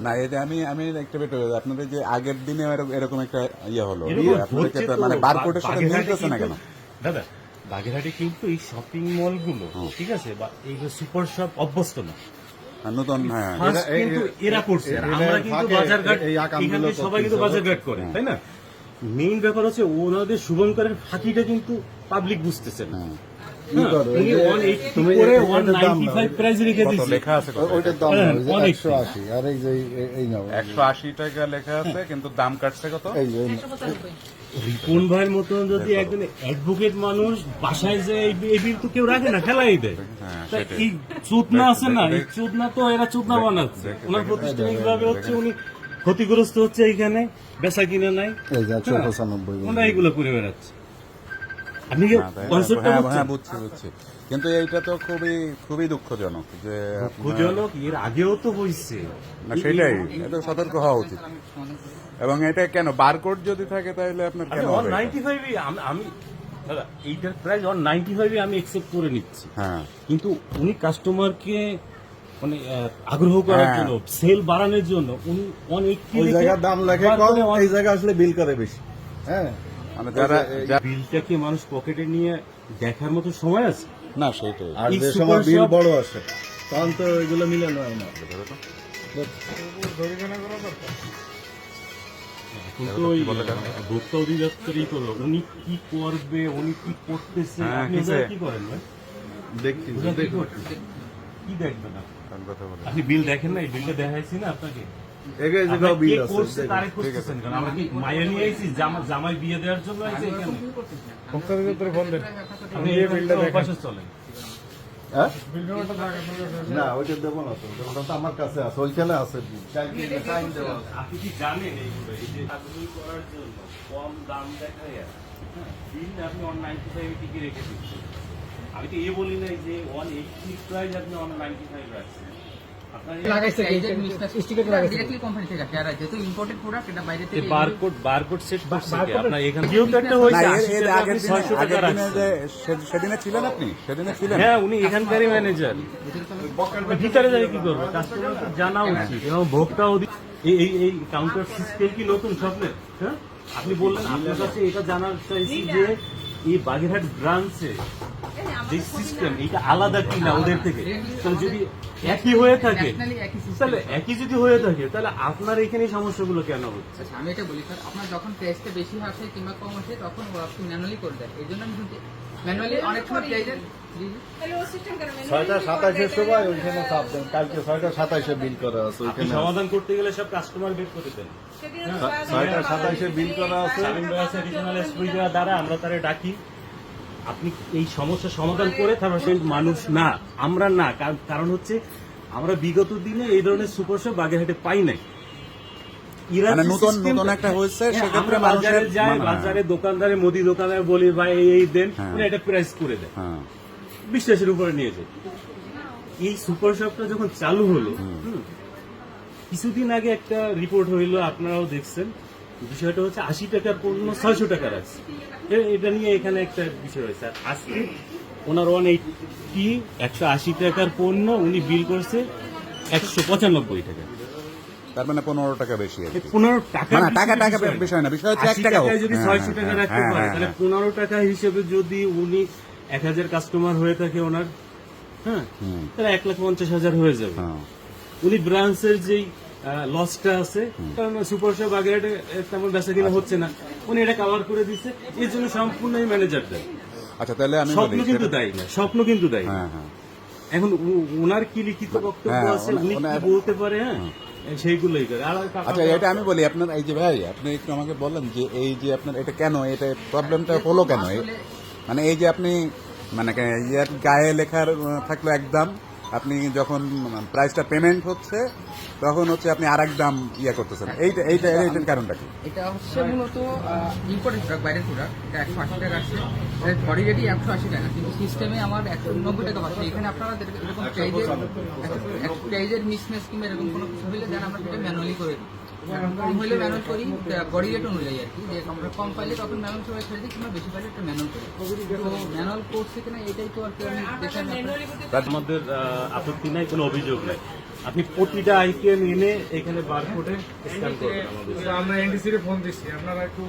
না এটা আমি আমি একটা বেট আপনাদের যে আগের দিনে এরকম- এরকম একটা ইয়ে হলো। মানে বারকোডের সাথে মিলতেছে না কেন? দাদা বাগেরহাটে কিন্তু এই শপিং মলগুলো ঠিক আছে? বা এই সুপার শপ অভ্যস্ত না। নতুন হ্যাঁ ফার্স্ট এরা- কিন্তু এরা করছে। আমরা কিন্তু বাজারঘাট এখানে সবাই কিন্তু বাজারঘাট করে তাই না? মেইন ব্যাপার হচ্ছে ওনাদের শুভঙ্করের ফাঁকিটা কিন্তু পাবলিক বুঝতেছে না। হ্যাঁ। হ্যাঁ, করো, উনি এই যে- 180 তুমি করে এটার দাম 195 নাও। প্রাইস রেখে কত দিয়েছে। লেখা আছে কত? ও- ওইটার দাম না, ওই যে অনেক। একশো আশি। আর এই যে এই- এই নাও। একশো আশি টাকা লেখা আছে কিন্তু দাম কাটছে কত? এই যে এই নাও। রিপন ভাইয়ের মতন যদি একজন অ্যাডভোকেট মানুষ বাসায় যে এই বিল তো কেউ রাখে না ফেলাই দেয়। হ্যাঁ, এই চোদনা আছে না? এই চোদনা তো এরা চোদনা বানাচ্ছে। ওনার প্রতিষ্ঠানিক ভাবে হচ্ছে উনি ক্ষতিগ্রস্ত হচ্ছে এইখানে বেচা কিনে নাই। ওনারা এগুলো করে বেড়াচ্ছে। আপনি কি না? কনসেপ্টটা হ্যাঁ, হ্যাঁ বুঝছি বুঝছি। কিন্তু এইটা তো খুবই খুবই দুঃখজনক যে দুঃখজনক এর আগেও তো হয়েছে না সেটাই এটা সতর্ক হওয়া উচিত। এবং এটা কেন বারকোড যদি থাকে তাহলে আপনার কেন হবে? নাইনটি ফাইভে আমি দাদা এইটার প্রাইস নাইনটি ফাইভে আমি একসেপ্ট করে নিচ্ছি। হ্যাঁ। কিন্তু উনি কাস্টমারকে মানে আগ্রহ করার হ্যাঁ। জন্য সেল বাড়ানোর জন্য উনি ওই জায়গার দাম লেখে কম এই জায়গায় আসলে বিল করে বেশি। হ্যাঁ। মানে যারা যা- বিলটাকে মানুষ পকেটে নিয়ে দেখার মতো সময় আছে? না সেটাই আর যে সময় বিল বড় আসে তখন তো এগুলো মিলে নয় না। ভোক্তা অধিদপ্তরই করল উনি কি করবে উনি কি করতেছে হ্যাঁ, আপনি কি করেন ভাই? দেখছি কি দেখবেন কথা বলি আপনি বিল দেখেন না এই বিলটা দেখাইছি না আপনাকে? এগে আপনার জায়গাও আছে করছে দেখুন। তারে খুঁজতেছেন কেন? আমরা কি মায়া নিয়ে আইছি জামা- জামাই বিয়ে দেওয়ার জন্য আইছি আপনি এই বিলটা পাশে চলেন। হ্যাঁ? না ওইটা দেবো না তো ওটা তো আমার কাছে আছে ওইখানে আছে আপনি কি জানেন এই যে তাকলিফ করার জন্য কম দাম হ্যাঁ, আপনি 195 টিকে রেখে দিচ্ছেন। আমি তো এ বলি নাই যে 180 প্রাইস আপনি 195 রাখছেন। আপনার এই- লাগাইছে ডিরেক্টলি কোম্পানি থেকে আসে আর যেহেতু ইম্পোর্টেড প্রোডাক্ট এটা বাইরে যে থেকে বারকোড বারকোড সেট করছে কি? আপনার এখানে কেউ তো একটা না হয়েছে এর 80 এর টাকা আগের আপনি দিনে 600 টাকা আগের রাখছেন। সেদিনে ছিলেন আপনি? সেদিনে ছিলেন? হ্যাঁ উনি এখানকারই ম্যানেজার ভিতরে যাই কি করবে? জানা উচিত। এবং ভোক্তা এই এই এই কাউন্টার সিস্টেম কি নতুন স্বপ্নের হ্যাঁ? আপনি বললেন আপনার কাছে এটা জানার চাইছি যে এই বাগেরহাট ব্রাঞ্চে যে সিস্টেম এটা আলাদা কি না ওদের থেকে? তাহলে যদি একই হয়ে থাকে তাহলে একই যদি হয়ে থাকে তাহলে আপনার এখানে সমস্যাগুলো কেন হচ্ছে? আচ্ছা, আমি এটা বলি স্যার আপনার যখন প্রাইসটা বেশি আসে কিংবা কম আসে তখন ও আপনি ম্যানুয়ালি করে দেয় এই জন্য আমি ম্যানুয়ালি অনেক সময় প্রাইজের ছয়টা সাতাশের সময় ওইখানে চাপ দেন। কালকে ছয়টা সাতাশে বিল করা আছে ওইখানে। সমাধান করতে গেলে সব কাস্টমার বের করে দেন। ছয়টা সাতাশে বিল করা আছে। দ্বারা আমরা তারে ডাকি। আপনি এই সমস্যার সমাধান করে তারপর মানুষ না আমরা না। কার- কারণ হচ্ছে আমরা বিগত দিনে এই ধরনের সুপার শপ বাগেরহাটে পাই নাই। মানে হ্যাঁ, বাজারে মানে- বাজারে দোকানদারে মুদি দোকানদারে বলি ভাই এই দেন। হ্যাঁ। এটা প্রাইস করে দেয় হ্যাঁ। বিশ্বাসের উপরে নিয়ে যায়। এই সুপার শপটা যখন চালু হলো কিছুদিন আগে একটা রিপোর্ট হইল আপনারাও দেখছেন। বিষয়টা হচ্ছে আশি টাকার পণ্য ছয়শো টাকা রাখছে এ- এটা নিয়ে এখানে একটা বিষয় হয়েছে। আর আজকে ওনার ওয়ান এইটি একশো আশি টাকার পণ্য উনি বিল করছে একশো পঁচানব্বই টাকা। তার মানে পনেরো টাকা বেশি পনেরো টাকা না, টাকা- টাকা বিষয়। না, বিষয় হচ্ছে এক টাকাও। যদি হ্যাঁ, ছয়শো টাকা হ্যাঁ, রাখতে হ্যাঁ, পারে তাহলে। পনেরো টাকা হিসেবে যদি উনি এক হাজার কাস্টমার হয়ে থাকে ওনার হ্যাঁ। তাহলে এক লাখ পঞ্চাশ হাজার হয়ে যাবে। উনি ব্রাঞ্চের যেই লসটা আছে। কারণ সুপার শপ আগে তেমন বেচা কিনা হচ্ছে না। উনি এটা কাভার করে দিচ্ছে এর জন্য সম্পূর্ণ ম্যানেজার দেয়। আচ্ছা তাহলে আমি স্বপ্ন কিন্তু দেয় না স্বপ্ন কিন্তু দেয়। হ্যাঁ হ্যাঁ। এখন ওনার কি লিখিত বক্তব্য হ্যাঁ, আছে উনি কি বলতে পারে হ্যাঁ? সেইগুলোই করে। আচ্ছা এটা আমি বলি আপনার এই যে ভাই আপনি একটু আমাকে বললেন যে এই যে আপনার এটা কেন? এটা প্রবলেমটা হলো কেন? মানে এই যে আপনি মানে গায়ে লেখার থাকল এক দাম আপনি যখন প্রাইসটা পেমেন্ট হচ্ছে তখন হচ্ছে আপনি আর এক দাম ইয়ে করতেছেন। এইটা এইটা এইটার কারণটা কি? এটা হচ্ছে মূলত ইম্পোর্টেড প্রোডাক্ট বাইরের প্রোডাক্ট এটা একশো আশি টাকা আসছে বডি রেটই একশো আশি টাকা কিন্তু সিস্টেমে আমার একশো নব্বই টাকা পাচ্ছে এখানে আপনারা এরকম প্রাইজের প্রাইজের মিসম্যাচ কিংবা এরকম কোনো কিছু হলে দেন আমরা সেটা ম্যানুয়ালি করে দিই। কম হলে ম্যানেজ করি বডি রেট অনুযায়ী আর কি। যে আমরা কম পাইলে তখন ম্যানুয়াল সবাই ছেড়ে দিই কিংবা বেশি পাইলে একটা ম্যানুয়াল করি। তো ম্যানুয়াল করছে কিনা এটাই তো আর কি আমি আমাদের আহ, আপত্তি নাই কোনো অভিযোগ নাই। আপনি প্রতিটা আইটেম এনে এখানে বারকোডে স্ক্যান করবেন আমাদের। আমরা এনডিসি ফোন দিচ্ছি আপনারা একটু